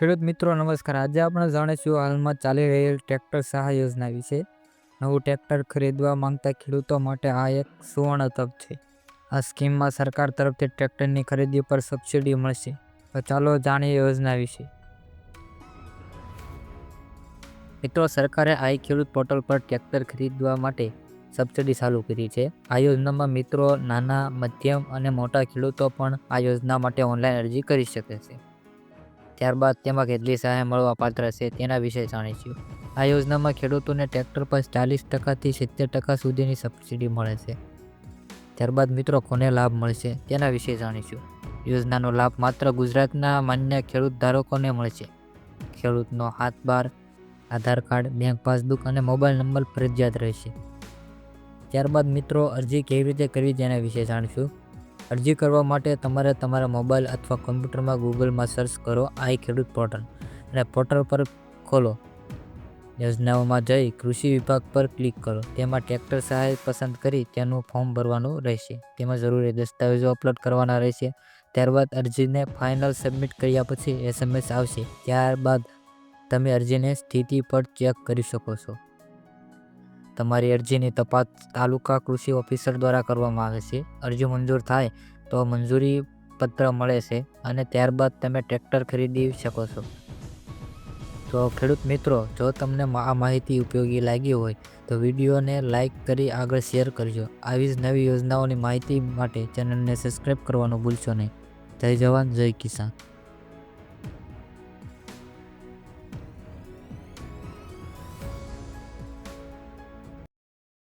ખેડૂત મિત્રો, નમસ્કાર. આજે આપણે જાણીશું હાલમાં ચાલી રહેલ ટ્રેક્ટર સહાય યોજના વિશે. નવું ટ્રેક્ટર ખરીદવા માંગતા ખેડૂતો માટે આ એક સુવર્ણ તક છે. આ સ્કીમમાં સરકાર તરફથી ટ્રેક્ટરની ખરીદી પર સબસિડી મળશે. તો ચાલો જાણીએ યોજના વિશે. મિત્રો, સરકારે આઈ ખેડૂત પોર્ટલ પર ટ્રેક્ટર ખરીદવા માટે સબસિડી ચાલુ કરી છે. આ યોજનામાં મિત્રો નાના, મધ્યમ અને મોટા ખેડૂતો પણ આ યોજના માટે ઓનલાઈન અરજી કરી શકે છે. ત્યારબાદ તેમાં કેટલી સહાય મળવા પાત્ર છે તેના વિશે જાણીશું. આ યોજનામાં ખેડૂતોને ટ્રેક્ટર પર ચાલીસ ટકાથી સિત્તેર ટકા સુધીની સબસિડી મળે છે. ત્યારબાદ મિત્રો, કોને લાભ મળશે તેના વિશે જાણીશું. યોજનાનો લાભ માત્ર ગુજરાતના માન્ય ખેડૂત ધારકોને મળશે. ખેડૂતનો હાથ બાર આધાર કાર્ડ, બેંક પાસબુક અને મોબાઈલ નંબર ફરજિયાત રહેશે. ત્યારબાદ મિત્રો, અરજી કેવી રીતે કરવી તેના વિશે જાણીશું. અરજી કરવા માટે તમારે તમારા મોબાઈલ અથવા કોમ્પ્યુટરમાં ગૂગલમાં સર્ચ કરો આઈ ખેડૂત પોર્ટલ અને પોર્ટલ પર ખોલો. યોજનાઓમાં જઈ કૃષિ વિભાગ પર ક્લિક કરો. તેમાં ટ્રેક્ટર સહાય પસંદ કરી તેનું ફોર્મ ભરવાનું રહેશે. તેમાં જરૂરી દસ્તાવેજો અપલોડ કરવાના રહેશે. ત્યારબાદ અરજીને ફાઇનલ સબમિટ કર્યા પછી એસએમએસ આવશે. ત્યારબાદ તમે અરજીને સ્થિતિ પર ચેક કરી શકો છો. તમારી અરજીની તપાસ તાલુકા કૃષિ ઓફિસર દ્વારા કરવામાં આવે છે. અરજી મંજૂર થાય તો મંજૂરી પત્ર મળે છે અને ત્યારબાદ તમે ટ્રેક્ટર ખરીદી શકો છો. તો ખેડૂત મિત્રો, જો તમને આ માહિતી ઉપયોગી લાગી હોય તો વિડીયોને લાઈક કરી આગળ શેર કરજો. આવી જ નવી યોજનાઓની માહિતી માટે ચેનલને સબસ્ક્રાઈબ કરવાનું ભૂલશો નહીં. જય જવાન, જય કિસાન.